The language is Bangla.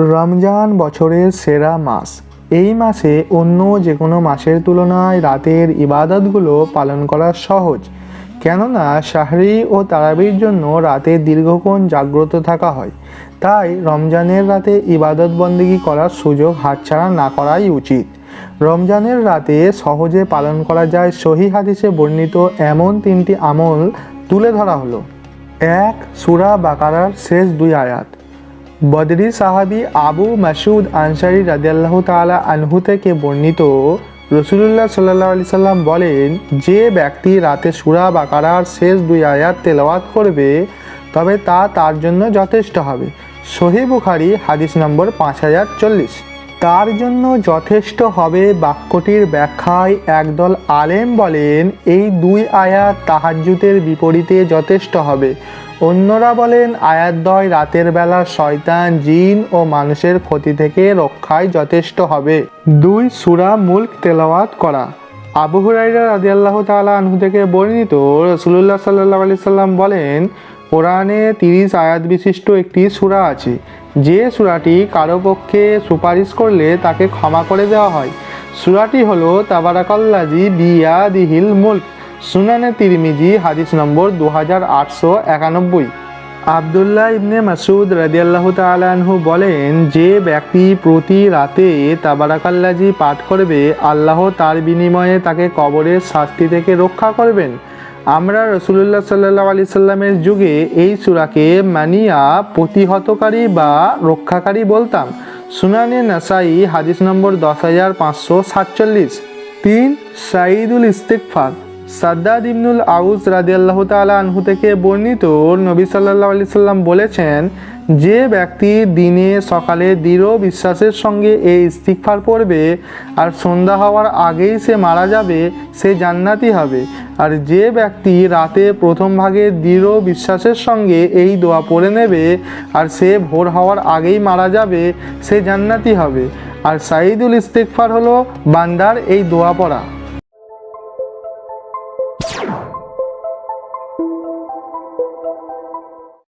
রমজান বছরের সেরা মাস। এই মাসে অন্য যে কোনো মাসের তুলনায় রাতের ইবাদতগুলো পালন করা সহজ। কেননা শাহরি ও তারাবির জন্য রাতে দীর্ঘক্ষণ জাগ্রত থাকা হয়। তাই রমজানের রাতে ইবাদত বন্দেগী করার সুযোগ হাতছাড়া না করাই উচিত। রমজানের রাতে সহজে পালন করা যায় সহি হাদিসে বর্ণিত এমন তিনটি আমল তুলে ধরা হলো। এক, সুরা বাকারার শেষ দুই আয়াত। বদরি সাহাবি আবু মাসুদ আনসারি রাদিয়াল্লাহু তালা আনহু থেকে বর্ণিত, রসুলুল্লাহ সাল্লাহ আলি সাল্লাম বলেন, যে ব্যক্তি রাতে সুরা বাকারার শেষ দুই আয়াত তেলাওয়াত করবে, তবে তা তার জন্য যথেষ্ট হবে। সহি বুখারি হাদিস নম্বর পাঁচ হাজার চল্লিশ। তার জন্য যথেষ্ট হবে বাক্যটির ব্যাখ্যায় একদল আলেম বলেন, এই দুই আয়াত তাহাজ্জুতের বিপরীতে যথেষ্ট হবে অন্যরা বলেন আয়াতদ্বয় রাতের বেলা শয়তান জিন ও মানুষের ক্ষতি থেকে রক্ষায় যথেষ্ট হবে দুই সুরা মুল্ক তেলাওয়াত করা। আবু হুরাইরা রাদিয়াল্লাহ তাআলা আনহু থেকে বর্ণিত রসুলুল্লাহ সাল্লাহ আলি সাল্লাম বলেন, কোরআনে তিরিশ আয়াত বিশিষ্ট একটি সূরা আছে। যে সূরাটি কারও পক্ষে সুপারিশ করলে তাকে ক্ষমা করে দেওয়া হয়। সূরাটি হলো তাবারাকাল্লাজি বিয়া দিহিল মুল্ক, সুনানে তিরমিজি, হাদিস নম্বর দু হাজার আটশো একানব্বই। আবদুল্লাহ ইবনে মাসুদ রাদিয়াল্লাহু তাআলা আনহু বলেন, যে ব্যক্তি প্রতি রাতে তাবারাকাল্লাজি পাঠ করবে, আল্লাহ তার বিনিময়ে তাকে কবরের শাস্তি থেকে রক্ষা করবেন। আমরা রসুলুল্লাহ সাল্লাহ আলি সাল্লামের যুগে এই সুরাকে মানিয়া প্রতিহতকারী বা রক্ষাকারী বলতাম। সুনানে নাসাই, হাদিস নম্বর দশ হাজার পাঁচশো সাতচল্লিশ। তিন সাইদুল ইস্তেকফার সাদ্দাদ ইবনুল আউস রাদিয়াল্লাহ তাআলা আনহু থেকে বর্ণিত নবী সাল্লাল্লাহু আলাইহি সাল্লাম বলেছেন, যে ব্যক্তি দিনে, সকালে দৃঢ় বিশ্বাসের সঙ্গে এই ইস্তিকফার পড়বে, আর সন্ধ্যা হওয়ার আগেই সে মারা যাবে, সে জান্নাতি হবে। আর যে ব্যক্তি রাতে প্রথম ভাগে দৃঢ় বিশ্বাসের সঙ্গে এই দোয়া পড়ে নেবে, আর সে ভোর হওয়ার আগেই মারা যাবে, সে জান্নাতি হবে। আর সাইদুল ইস্তেকফার হলো বান্দার এই দোয়া পড়া।